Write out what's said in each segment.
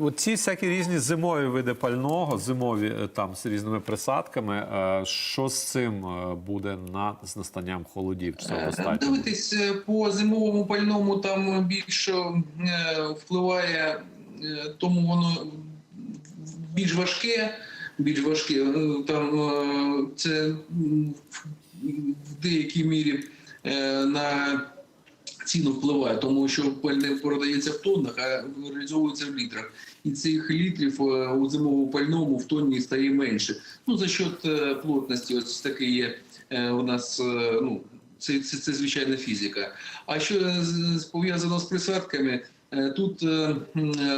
От ці всякі різні зимові види пального, зимові е, там з різними присадками. е, Що з цим е, буде на з настанням холодів? Чи. Дивитись по зимовому пальному там більше впливає, тому воно більш важке, більш важке. Там це в- деякій мірі на ціну впливає, тому що пальне продається в тоннах, а реалізовується в літрах. І цих літрів е, у зимовому пальному в тонні стає менше. Ну за счет е, плотності, ось таке є е, у нас. Ну це, це, це звичайна фізика. А що пов'язано з присадками? Тут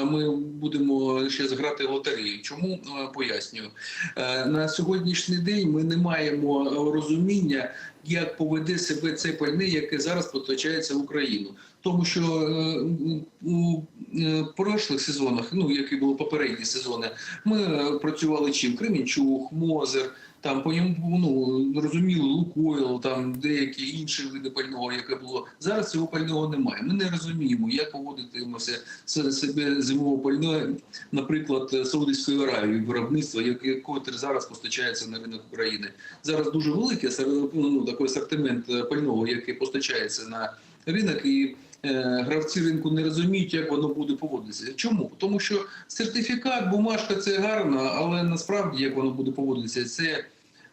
ми будемо ще зграти лотерею. Чому пояснюю на сьогоднішній день? Ми не маємо розуміння, як поведе себе це пальне, яке зараз постачається в Україну. Тому що е, у е, прошлих сезонах, ну які були попередні сезони, ми е, працювали чим Кремінчук, Мозер. Там по ньому ну розуміло, Лукойл, там деякі інші види пального, яке було зараз. Цього пального немає. Ми не розуміємо, як поводитимося се- себе зимового пального, наприклад, Саудівської Аравії, виробництва, яке котре зараз постачається на ринок України. Зараз дуже великий асор- ну, такий асортимент е, пального, який постачається на ринок, і е, гравці ринку не розуміють, як воно буде поводитися. Чому? Тому що сертифікат, бумажка це гарно, але насправді як воно буде поводитися, це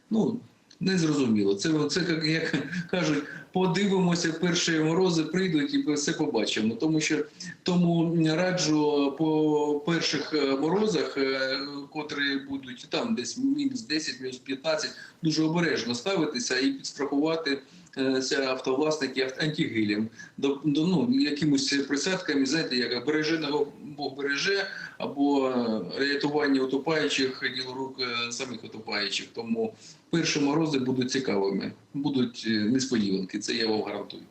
ну. Незрозуміло. Це, це як, як кажуть, подивимося, перші морози прийдуть і все побачимо. Тому що тому раджу по перших е, морозах, е, котрі будуть там десь мінус 10, мінус 15, дуже обережно ставитися і підстрахувати е, ся автовласники антигилем, до, до ну якимось присадками, знаєте, як береженого Бог береже, або е, рятування утопаючих діло рук е, самих утопаючих. Тому перші морози будуть цікавими, будуть несподіванки. Це я вам гарантую.